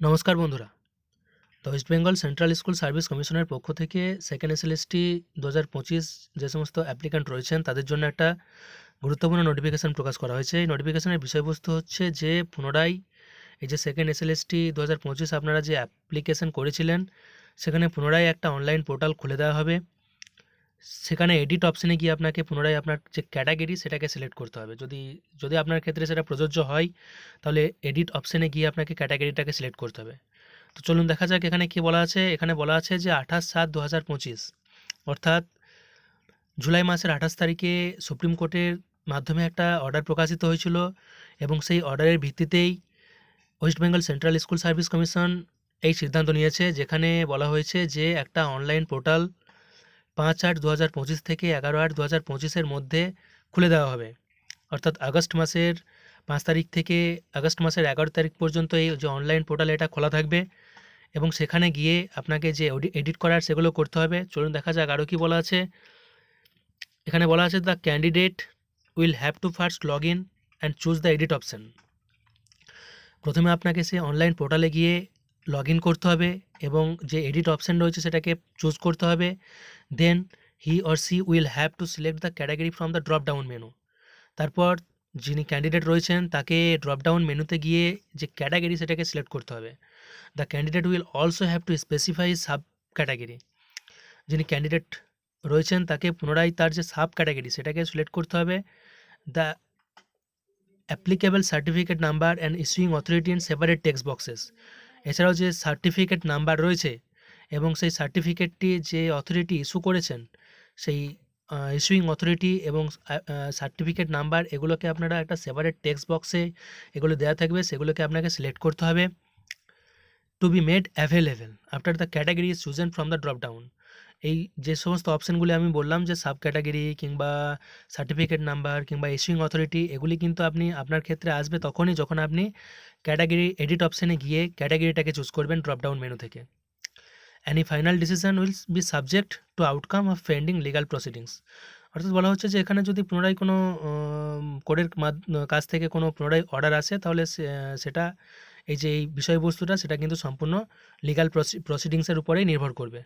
নমস্কার বন্ধুরা। The West Bengal central school service কমিশনের পক্ষ থেকে সেকেন্ড এসএলএসটি দু হাজার পঁচিশ যে সমস্ত অ্যাপ্লিক্যান্ট রয়েছেন, তাদের জন্য একটা গুরুত্বপূর্ণ নোটিফিকেশান প্রকাশ করা হয়েছে। এই নোটিফিকেশানের বিষয়বস্তু হচ্ছে যে, পুনরায় এই যে সেকেন্ড এসএলএসটি দু হাজার পঁচিশ আপনারা যে অ্যাপ্লিকেশন করেছিলেন, সেখানে পুনরায় একটা অনলাইন পোর্টাল খুলে দেওয়া হবে। সেখানে এডিট অপশানে গিয়ে আপনাকে পুনরায় আপনার যে ক্যাটাগরি সেটাকে সিলেক্ট করতে হবে। যদি যদি আপনার ক্ষেত্রে সেটা প্রযোজ্য হয়, তাহলে এডিট অপশানে গিয়ে আপনাকে ক্যাটাগরিটাকে সিলেক্ট করতে হবে। তো চলুন দেখা যাক এখানে কী বলা আছে। এখানে বলা আছে যে আঠাশ সাত দু হাজার পঁচিশ, অর্থাৎ জুলাই মাসের আঠাশ তারিখে সুপ্রিম কোর্টের মাধ্যমে একটা অর্ডার প্রকাশিত হয়েছিল এবং সেই অর্ডারের ভিত্তিতেই West Bengal central school service commission এই সিদ্ধান্ত নিয়েছে, যেখানে বলা হয়েছে যে একটা অনলাইন পোর্টাল পাঁচ আট দু হাজার পঁচিশ থেকে এগারো আট দু হাজার পঁচিশের মধ্যে খুলে দেওয়া হবে। অর্থাৎ আগস্ট মাসের পাঁচ তারিখ থেকে আগস্ট মাসের এগারো তারিখ পর্যন্ত এই যে অনলাইন পোর্টাল এটা খোলা থাকবে এবং সেখানে গিয়ে আপনাকে যে এডিট করার সেগুলো করতে হবে। চলুন দেখা যাক আরও কী বলা আছে। এখানে বলা আছে the candidate will have to first log in and choose the edit option প্রথমে আপনাকে সে অনলাইন পোর্টালে গিয়ে লগ ইন করতে হবে এবং যে এডিট অপশান রয়েছে সেটাকে চুজ করতে হবে। Then he or she will have to select the category from the drop down menu তারপর যিনি ক্যান্ডিডেট রয়েছেন তাকে ড্রপ ডাউন মেনুতে গিয়ে যে ক্যাটাগরি সেটাকে সিলেক্ট করতে হবে। The candidate will also have to specify sub category যিনি ক্যান্ডিডেট রয়েছেন তাকে পুনরায় তার যে সাব ক্যাটাগরি সেটাকে সিলেক্ট করতে হবে। The applicable certificate number and issuing authority in separate text boxes এছাড়াও যে সার্টিফিকেট নাম্বার রয়েছে এবং সেই সার্টিফিকেটটি যে অথরিটি ইস্যু করেছেন, সেই ইস্যুইং অথরিটি এবং সার্টিফিকেট নাম্বার এগুলোকে আপনারা একটা সেপারেট টেক্সট বক্সে এগুলো দেওয়া থাকবে, সেগুলোকে আপনাকে সিলেক্ট করতে হবে to be made available after the category is chosen from the drop down এই যে সমস্ত অপশানগুলি আমি বললাম যে সাব ক্যাটাগরি কিংবা সার্টিফিকেট নাম্বার কিংবা ইস্যুইং অথরিটি এগুলি কিন্তু আপনি আপনার ক্ষেত্রে আসবে তখনই যখন আপনি ক্যাটাগরি এডিট অপশানে গিয়ে ক্যাটাগরিটাকে চুজ করবেন ড্রপ ডাউন মেনু থেকে। Any final decision will be subject to outcome of pending legal proceedings অর্থাৎ বলা হচ্ছে যে এখানে যদি পুনরায় কোনো কোর্টের কাছ থেকে কোনো পুনরায় অর্ডার আসে, তাহলে সেটা, এই যে এই বিষয়বস্তুটা, সেটা কিন্তু সম্পূর্ণ লিগাল প্রসিডিংসের উপরেই নির্ভর করবে।